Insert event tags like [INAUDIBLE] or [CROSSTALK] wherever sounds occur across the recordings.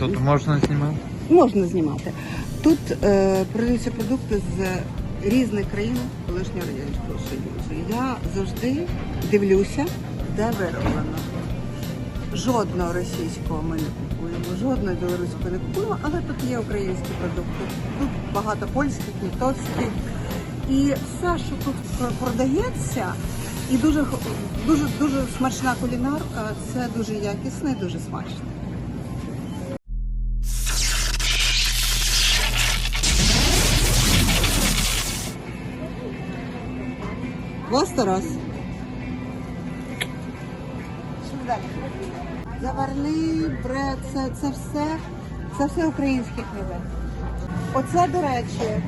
тут можна знімати? Можна знімати. Тут е, продаються продукти з різних країн колишнього радянського союзу. Я завжди дивлюся, де вироблено. Жодного російського ми не купуємо, жодного білоруського не купуємо, але тут є українські продукти. Тут багато польських, литовських. І все, що тут продається, і дуже дуже дуже смачна кулінарка, це дуже якісно і дуже смачно. Тарас. Заварний бред, це, це все, це все українські хліби. Оце, до речі,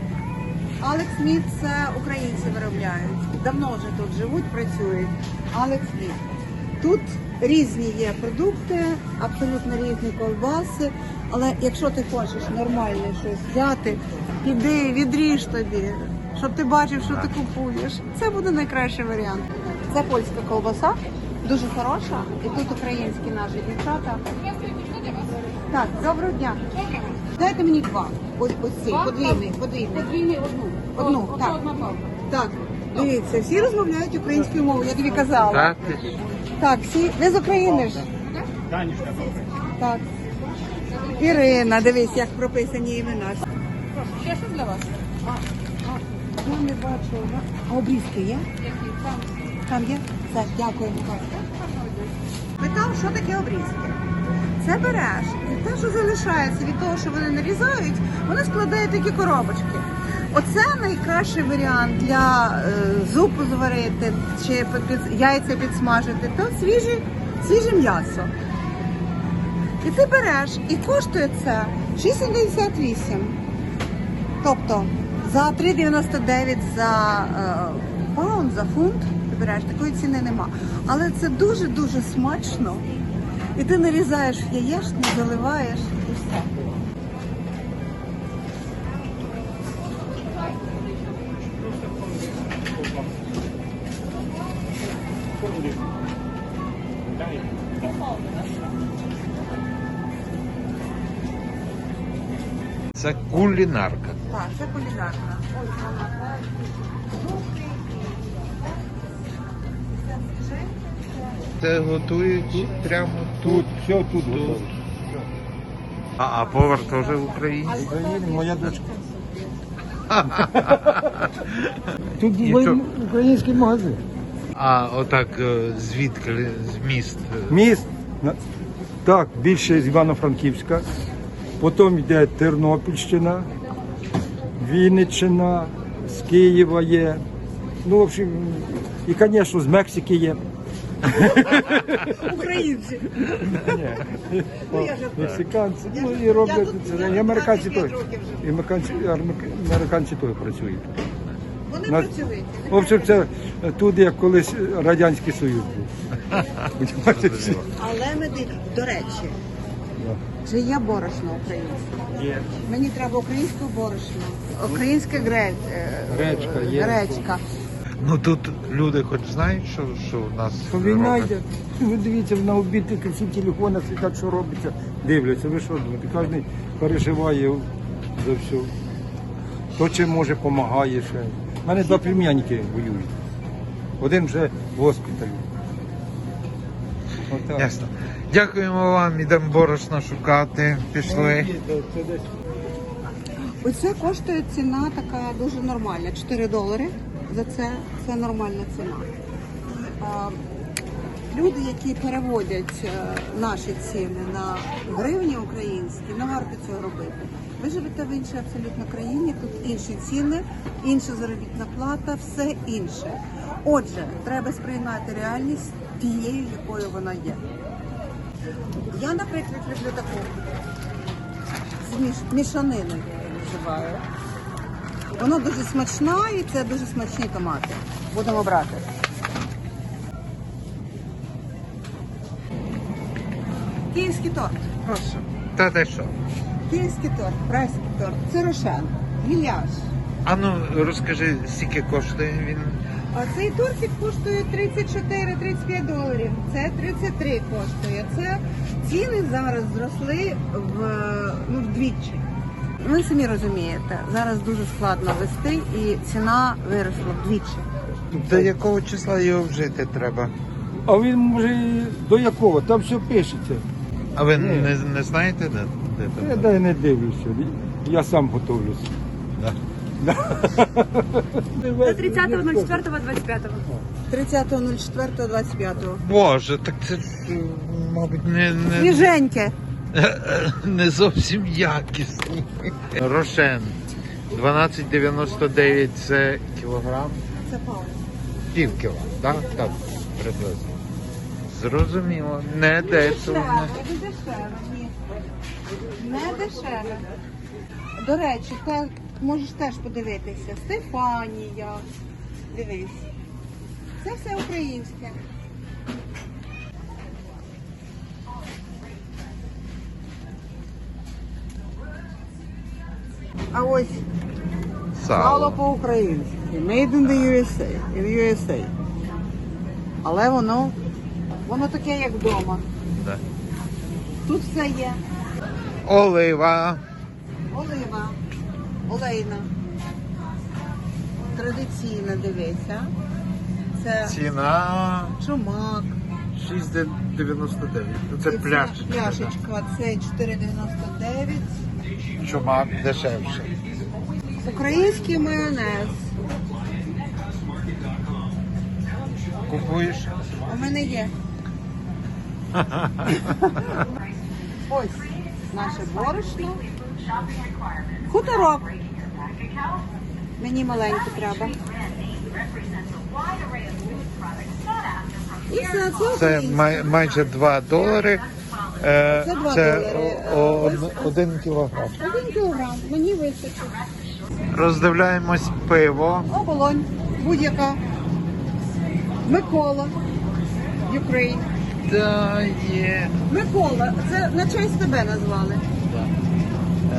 Алекс Міт це українці виробляють. Давно вже тут живуть, працюють. Алекс Міт. Тут різні є продукти, абсолютно різні ковбаси. Але якщо ти хочеш нормальне щось взяти, піди, відріж тобі, щоб ти бачив, що ти купуєш. Це буде найкращий варіант. Це польська ковбаса, дуже хороша, і тут українські наші дівчата. Так, доброго дня. Дайте мені два. Ось ось цей, подвійний, подвійний. Подвійний одну. Одну, так. одна палка. Так, дивіться, всі розмовляють українською мовою, я тобі казала. Так. Так, всі. Ви з України ж? Так. Ірина, дивись, як прописані імена. Ще щось для вас? Я не бачу. А обрізки є? Там. Є? Все, дякую. Питав, що таке обрізки. Це береш, і те, що залишається від того, що вони нарізають, вони складають такі коробочки. Оце найкращий варіант для е, зупу зварити чи під- яйця підсмажити. То свіже, свіже м'ясо. І ти береш, і коштує це 6,78. Тобто за 3,99 за е, паунд, за фунт, ти береш, такої ціни нема. Але це дуже-дуже смачно. І ти нарізаєш яєчню, заливаєш і все. Це кулінарка. Так, це кулінарна. Ось вона. Це готують прямо тут. Тут, все тут готово. А, а повар теж в Україні? Україна, моя дочка. Тут І що? український магазин. А отак е, звідки з міст? е, Міст, на- так, більше з Івано-Франківська, потім йде Тернопільщина, Вінниччина, з Києва є. Ну, в общем, і, звісно, з Мексики є. Українці. Я жартую. Мексиканці, ну і роблять тут- це. І американці 25 теж. років. І американці, американці теж працюють. Вони На- працюють. В общем, це тут як колись Радянський Союз був. [LAUGHS] Понімаєте. Але ми до речі. Чи є борошно українське? Є. Мені треба українське борошно, українська гре... е, Гречка є. гречка. Ну тут люди хоч знають, що, що в нас То війна йде. Ви дивіться, на обід тільки всі телефони сидять, що робиться, дивляться. Ви що думаєте? Кожен переживає за все. Хто чим може, допомагає ще. У мене два племянники воюють. Один вже в госпіталі. Ясно. Дякуємо вам, ідемо борошно шукати. Пішли. Це Оце коштує ціна така дуже нормальна. 4 долари за це це нормальна ціна. Люди, які переводять е, наші ціни на гривні українські, не варто цього робити. Ви живете в іншій абсолютно країні, тут інші ціни, інша заробітна плата, все інше. Отже, треба сприймати реальність тією, якою вона є. Я, наприклад, люблю таку мішанину я її називаю. Вона дуже смачна і це дуже смачні томати. Будемо брати. Київський торт, прошу. Та де що? Київський торт, прайський торт, це рошен, гіляш. А ну розкажи, скільки коштує він. А цей тортик коштує 34-35 доларів. Це 33 коштує. Це ціни зараз зросли в ну, вдвічі. Ви самі розумієте, зараз дуже складно вести і ціна виросла вдвічі. До якого числа його вжити треба? А він може і до якого? Там все пишеться. А ви не, не знаєте, де, де Я там? дай не дивлюся. Я сам готовлюся. Да. До 30.04.25. 30.04.25. Боже, так це мабуть, не, не, Свіженьке. [LAUGHS] не зовсім якісні. Рошен 12,99 це кілограм. Це пауза. Пів кіла, так? Так, приблизно. Зрозуміло. Не дешево. Не дешеве, ні. Не дешеве. До речі, те, можеш теж подивитися. Стефанія. Дивись. Це все українське. А ось Сало по-українськи. Made in the USA. In USA. Але воно, воно таке, як вдома. Да. Тут все є. Олива. Олива, олейна. Традиційна, дивися. Це Ціна чумак. 6,99. Це І пляшечка. Пляшечка. Це 4,99. Чумак дешевше. Український майонез. Купуєш? У мене є. [LAUGHS] Ось наше борошно. Хуторок. Мені маленьке треба. І все, це Це українське. май, майже 2 долари. Е, Це два це долари. о- о- од- один кілограм. Один кілограм, мені вистачить. Роздивляємось пиво. Оболонь, будь-яка. Микола. Україн. Да, є. Микола, це на честь тебе назвали.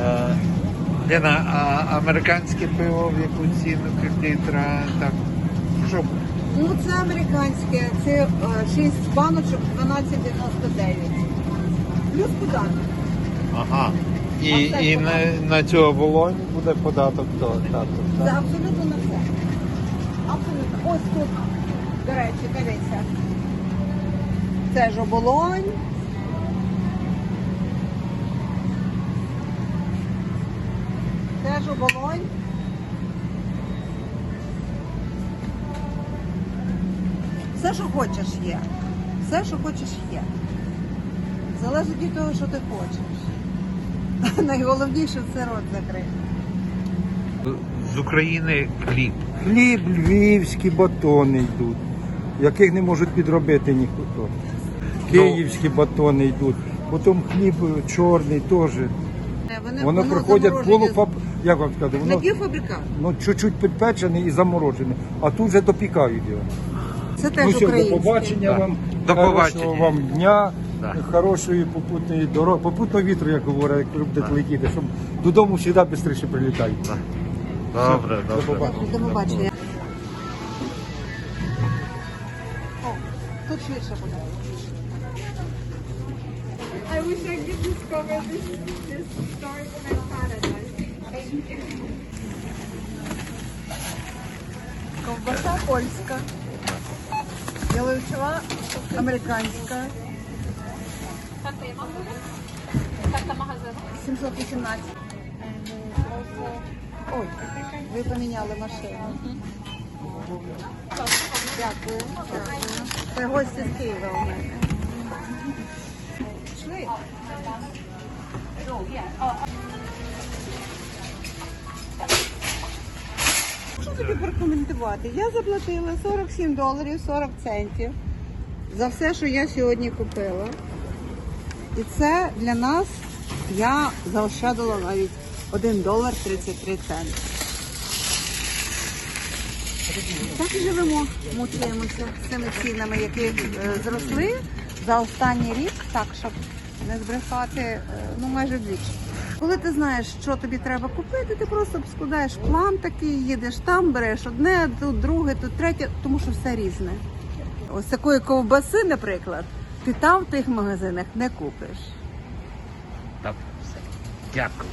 Е, Ліна, а американське пиво в яку ціну літра? Так. Що? Ну це американське, це е, 6 баночок 12,99. Плюс податок. Ага. І, А і на, на цю оболонь буде податок до так, Це абсолютно на все. Абсолютно. Ось тут, до речі, дивіться. Це ж оболонь. Це ж оболонь. Все, що хочеш, є. Все, що хочеш, є. Залежить від того, що ти хочеш. [LAUGHS] Найголовніше це рот закрити. З України хліб. Хліб, львівські батони йдуть, яких не можуть підробити ніхто. Київські батони йдуть. Потім хліб е, чорний теж. Вони, Воно приходять заморожені полуфаб... як вам сказати, воно Напівфабрикат. ну, чуть-чуть підпечене і заморожене, а тут вже допікають його. Це теж ну все, до побачення Да. вам. До хорошого вам дня, Да. хорошої попутної дороги, попутного вітру, як говорять, як ви будете летіти, щоб додому завжди швидше прилітають. Добре, До добре. побачення. До побачення. О, тут швидше буде. I wish I could discover this, this story in my paradise. Thank you. Ковбаса польська. Яловичова американська. Карта магазину? 718. Ой, ви поміняли машину. Дякую. Дякую. Це гості з Києва у мене. Що тобі прокоментувати? Я заплатила 47 доларів 40 центів за все, що я сьогодні купила. І це для нас я заощадила навіть 1 долар 33 центи. Так і живемо, мучаємося з цими цінами, які е, зросли за останній рік, так, щоб не збрехати, е, ну майже вдвічі. Коли ти знаєш, що тобі треба купити, ти просто складаєш план такий, їдеш там, береш одне, тут друге, тут третє, тому що все різне. Ось такої ковбаси, наприклад, ти там в тих магазинах не купиш. Добре, все. Дякую.